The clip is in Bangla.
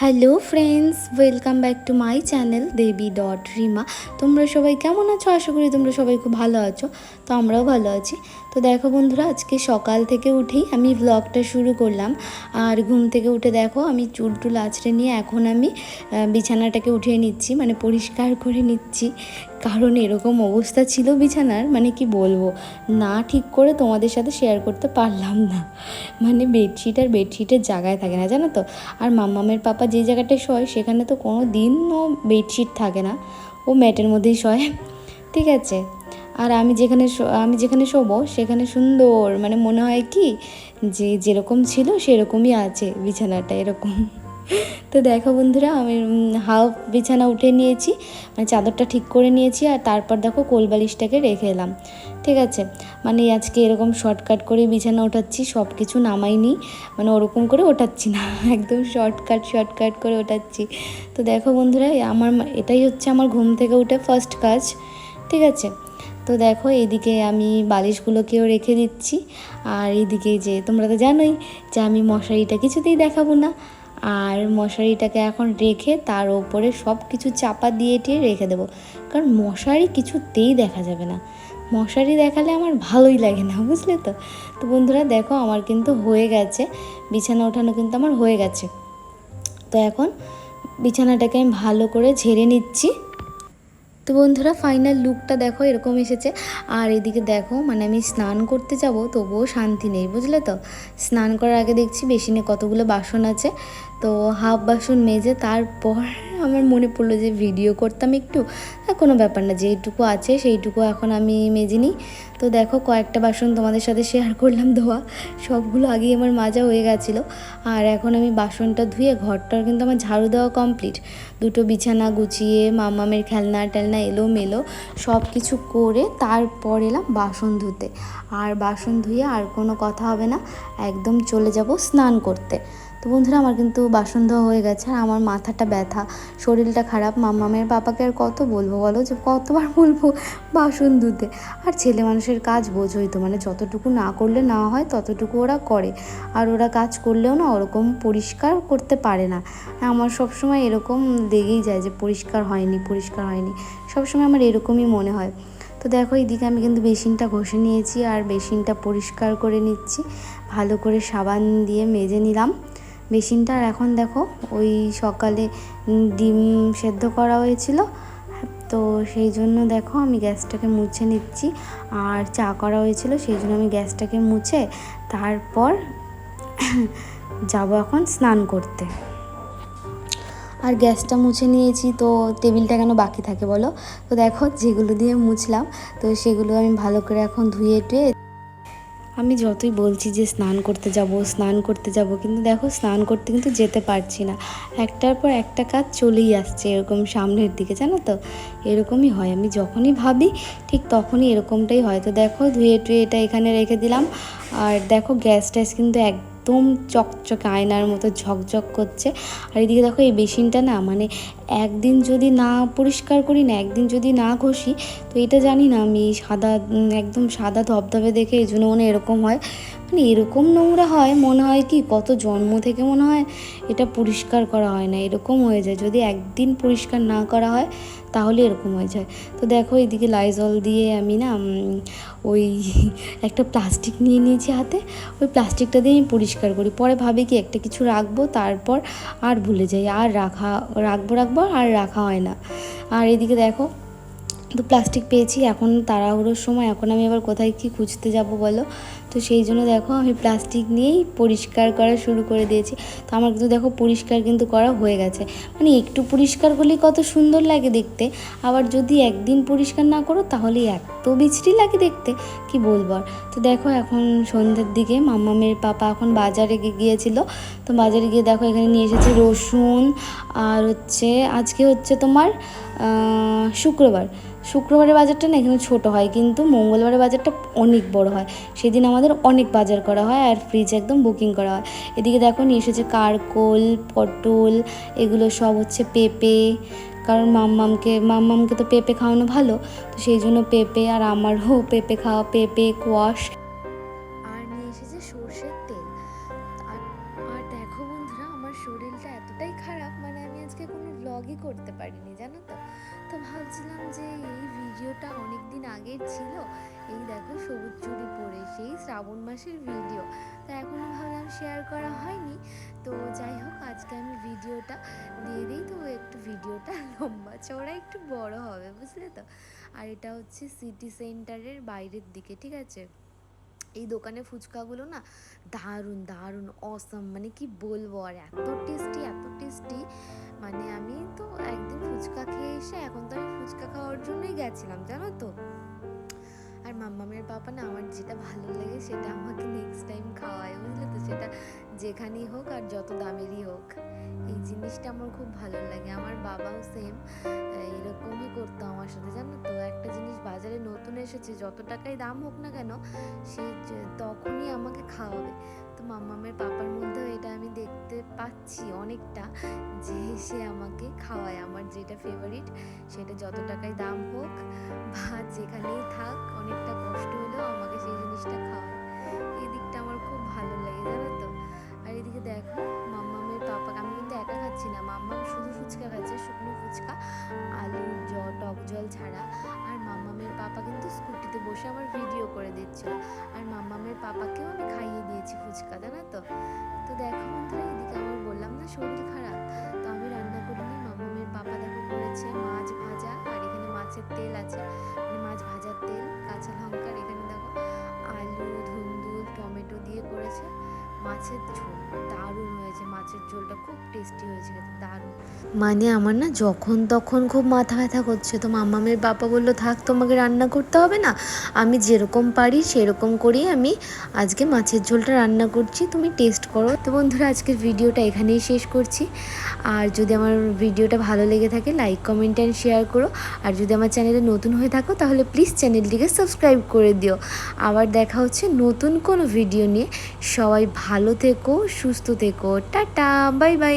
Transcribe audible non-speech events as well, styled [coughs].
Hello friends welcome back to my channel Debi dot Rima তোমরা সবাই কেমন আছো? আশা করি তোমরা সবাই খুব ভালো আছো। তো আমরাও ভালো আছি। তো দেখো বন্ধুরা, আজকে সকাল থেকে উঠেই আমি ব্লগটা শুরু করলাম। আর ঘুম থেকে উঠে দেখো, আমি চুল টুল আছড়ে নিয়ে এখন আমি বিছানাটাকে উঠিয়ে নিচ্ছি মানে পরিষ্কার করে নিচ্ছি। কারণ এরকম অবস্থা ছিল বিছানার মানে কি বলব? না ঠিক করে তোমাদের সাথে শেয়ার করতে পারলাম না। মানে বেডশিট আর বেডশিটের জায়গায় থাকে না, জানো তো? আর মাম্মামের পাপা যে জায়গাটায় শোয়, সেখানে তো কোনো দিনও বেডশিট থাকে না। ও ম্যাটের মধ্যেই শোয়, ঠিক আছে? আর আমি যেখানে আমি যেখানে শোবো, সেখানে সুন্দর মানে মনে হয় কি? যে যেরকম ছিল সেরকমই আছে বিছানাটা, এরকম। তো দেখো বন্ধুরা, আমি হাফ বিছানা উঠে নিয়েছি মানে চাদরটা ঠিক করে নিয়েছি আর তারপর দেখো কোলবালিশটাকে রেখে এলাম, ঠিক আছে? মানে আজকে এরকম শর্টকাট করে বিছানা ওঠাচ্ছি সব কিছু নামাইনি মানে ওরকম করে ওঠাচ্ছি না, [laughs] একদম শর্টকাট শর্টকাট করে ওঠাচ্ছি। তো দেখো বন্ধুরা আমার এটাই হচ্ছে আমার ঘুম থেকে উঠে ফার্স্ট কাজ, ঠিক আছে? তো দেখো এদিকে আমি বালিশগুলোকেও রেখে দিচ্ছি, আর এদিকে যে, তোমরা তো জানোই যে আমি মশারিটা কিছুতেই দেখাবো না। আর মশারিটাকে এখন রেখে তার ওপরে সব কিছু চাপা দিয়ে টিয়ে রেখে দেবো। কারণ মশারি কিছুতেই দেখা যাবে না। মশারি দেখালে আমার ভালোই লাগে না, বুঝলে তো? তো বন্ধুরা, দেখো আমার কিন্তু হয়ে গেছে। বিছানা ওঠানো কিন্তু আমার হয়ে গেছে। তো এখন বিছানাটাকে আমি ভালো করে ঝেড়ে নিচ্ছি। তো বন্ধুরা ফাইনাল লুকটা দেখো, এরকম এসেছে। আর এদিকে দেখো মানে আমি স্নান করতে যাব, তবুও শান্তি নেই, বুঝলে তো? স্নান করার আগে দেখছি বেসিনে কতগুলো বাসন আছে। তো হাফ বাসন মেজে তারপর আমার মনে পড়ল যে ভিডিও করতাম একটু। কোনো ব্যাপার না, যেইটুকু আছে সেইটুকু এখন আমি মেজে নিই। তো দেখো কয়েকটা বাসন তোমাদের সাথে শেয়ার করলাম ধোয়া, সবগুলো আগেই আমার মাজা হয়ে গেছিল। আর এখন আমি বাসনটা ধুয়ে ঘরটার কিন্তু আমার ঝাড়ু দেওয়া কমপ্লিট দুটো বিছানা গুছিয়ে, মামামের খেলনা টেলনা এলো মেলো সব কিছু করে তারপর এলাম বাসন ধুতে। আর বাসন ধুয়ে আর কোনো কথা হবে না, একদম চলে যাব স্নান করতে। তো বন্ধুরা, আমার কিন্তু বাসন ধোয়া হয়ে গেছে আর আমার মাথাটা ব্যথা, শরীরটা খারাপ। মাম্মামের পাপাকে আর কত বলব বলো যে, কতবার বলব বাসন ধুতে। আর ছেলে মানুষের কাজ বোঝোই তো মানে যতটুকু না করলে না হয়, ততটুকু ওরা করে। আর ওরা কাজ করলেও না ওরকম পরিষ্কার করতে পারে না। আমার সবসময় এরকম লেগেই যায় যে, পরিষ্কার হয়নি পরিষ্কার হয়নি। সবসময় আমার এরকমই মনে হয়। তো দেখো, এইদিকে আমি কিন্তু বেসিনটা ঘষে নিয়েছি আর বেসিনটা পরিষ্কার করে নিচ্ছি। ভালো করে সাবান দিয়ে মেজে নিলাম। বেসিনটা আর এখন দেখো, ওই সকালে ডিম সেদ্ধ করা হয়েছিল। তো সেই জন্য দেখো আমি গ্যাসটাকে মুছে নিচ্ছি। আর চা করা হয়েছিল, সেই জন্য আমি গ্যাসটাকে মুছে তারপর [coughs] যাব এখন স্নান করতে। আর গ্যাসটা মুছে নিয়েছি, তো টেবিলটা কেন বাকি থাকে বলো? তো দেখো যেগুলো দিয়ে মুছলাম, তো সেগুলো আমি ভালো করে এখন ধুয়ে টুয়ে আমি যতই বলছি যে স্নান করতে যাব, স্নান করতে যাব, কিন্তু দেখো স্নান করতে কিন্তু যেতে পারছি না। একটার পর একটা কাজ চলেই আসছে এরকম সামনের দিকে, জানো তো? এরকমই হয়। আমি যখনই ভাবি, ঠিক তখনই এরকমটাই হয়। তো দেখো ধুয়ে টুয়ে এটা এখানে রেখে দিলাম। আর দেখো গ্যাস ট্যাস কিন্তু একদম চকচকে আয়নার মতো ঝকঝক করছে। আর এদিকে দেখো এই বেসিনটা না মানে একদিন যদি না পরিষ্কার করি না, একদিন যদি না ঘষি, তো এটা জানি না আমি সাদা একদম সাদা ধবধবে দেখে এই জন্য মনে এরকম হয়। মানে এরকম নোংরা হয়, মনে হয় কি কত জন্ম থেকে মনে হয় এটা পরিষ্কার করা হয় না, এরকম হয়ে যায়। যদি একদিন পরিষ্কার না করা হয়, তাহলে এরকম হয়ে যায়। তো দেখো এদিকে লাইজল দিয়ে আমি না ওই [laughs] একটা প্লাস্টিক নিয়ে নিয়েছি হাতে, ওই প্লাস্টিকটা দিয়ে আমি পরিষ্কার করি। পরে ভাবি কি একটা কিছু রাখব, তারপর আর ভুলে যাই। আর রাখা, রাখব রাখব, আর রাখা হয় না। আর এদিকে দেখো তো প্লাস্টিক পেয়েছি, এখন তাড়াহুড়োর সময়, এখন আমি আবার কোথায় কি খুঁজতে যাব বলো? তো সেই জন্য দেখো আমি প্লাস্টিক নিয়েই পরিষ্কার করা শুরু করে দিয়েছি। তো আমার কিন্তু দেখো পরিষ্কার কিন্তু করা হয়ে গেছে। মানে একটু পরিষ্কার করলেই কত সুন্দর লাগে দেখতে। আবার যদি একদিন পরিষ্কার না করো, তাহলে এত বিচরি লাগে দেখতে। কি বলব আর? তো দেখো এখন সন্ধ্যের দিকে মাম্মামের পাপা এখন বাজারে গিয়েছিল। তো বাজারে গিয়ে দেখো এখানে নিয়ে এসেছে রসুন আর হচ্ছে, আজকে হচ্ছে তোমার শুক্রবার। শুক্রবারের বাজারটা না এখানে ছোট হয়, কিন্তু মঙ্গলবারের বাজারটা অনেক বড় হয়। সেদিন আমাদের অনেক বাজার করা হয় আর ফ্রিজ একদম বুকিং করা হয়। এদিকে দেখো নিয়ে এসেছে কারকোল, পটল, এগুলো সব হচ্ছে পেঁপে, কারণ মাম্মামকে মাম্মামকে তো পেঁপে খাওয়ানো ভালো, তো সেই জন্য পেঁপে আর আমারও [laughs] পেঁপে খাওয়া, পেঁপে কোয়াশ আর নিয়ে এসেছে সর্ষের তেল। আর দেখো বন্ধুরা, আমার শরীরটা এতটাই খারাপ মানে আমি আজকে কোনো ব্লগই করতে পারিনি, জানো তো? তো ভাবছিলাম যে এই ভিডিওটা অনেক দিন আগের ছিল। এই দেখো সবুজ চুড়ি পরে সেই শ্রাবণ মাসের ভিডিও। তো এখনও ভাবলাম শেয়ার করা হয়নি। তো যাই হোক, আজকে আমি ভিডিওটা দিয়ে দিই। তো একটু ভিডিওটা লম্বা চওড়া, একটু বড় হবে, বুঝলে তো? আর এটা হচ্ছে সিটি সেন্টারের বাইরের দিকে, ঠিক আছে? এই দোকানে ফুচকাগুলো না দারুণ দারুণ অসম মানে কি বলব? আর এত টেস্টি এত টেস্টি মানে আমি তো একদিন ফুচকা খেয়ে এসে এখন তো আমি ফুচকা খাওয়ার জন্যই গেছিলাম, জানো তো? আর মাম্মামের পাপা না আমার যেটা ভালো লাগে সেটা আমাকে নেক্সট টাইম খাওয়ায়, বুঝলে তো? সেটা যেখানেই হোক আর যত দামেরই হোক। এই জিনিসটা আমার খুব ভালো লাগে। আমার বাবাও সেম এরকমই করতো আমার সাথে জানো তো? একটা জিনিস বাজারে নতুন এসেছে যত টাকাই দাম হোক না কেন সে তখনই আমাকে খাওয়াবে। তো মাম্মামের পাপার মধ্যেও এটা আমি দেখতে পাচ্ছি অনেকটা যে সে আমাকে খাওয়ায়। আমার যেটা ফেভারিট সেটা যত টাকাই দাম হোক বা যেখানেই মাম্মামের পাপা কিন্তু স্কুটিতে বসে আমার ভিডিও করে দিচ্ছিল। আর মাম্মামের পাপাকেও আমি খাইয়ে দিয়েছি ফুচকা, জানো তো? তো দেখো বন্ধুরা, এদিকে আমার বললাম না, শরীর খারাপ। তো আমি রান্না করিনি মাম্মামের পাপা দেখো করেছে মাছ ভাজা, আর এখানে মাছের তেল আছে। মানে মাছ ভাজার তেল, কাঁচা লঙ্কার, এখানে দেখো আলু, ধুন্দুল, টমেটো দিয়ে করেছে। মাছের মাছের ঝোলটা খুব টেস্টি হয়েছে দারুণ। মানে আমার না যখন তখন খুব মাথা ব্যথা করছে। তো মামামের বাবা বলল, থাক, তোমাকে রান্না করতে হবে না। আমি যেরকম পারি সেরকম করেই আমি আজকে মাছের ঝোলটা রান্না করছি। তুমি টেস্ট করো। তো বন্ধুরা, আজকের ভিডিওটা এখানেই শেষ করছি। আর যদি আমার ভিডিওটা ভালো লেগে থাকে লাইক কমেন্ট অ্যান্ড শেয়ার করো। আর যদি আমার চ্যানেলে নতুন হয়ে থাকো, তাহলে প্লিজ চ্যানেলটিকে সাবস্ক্রাইব করে দিও। আবার দেখা হচ্ছে নতুন কোনো ভিডিও নিয়ে। সবাই ভালো থেকো, সুস্থ থেকো। টাটা! Tata bye bye.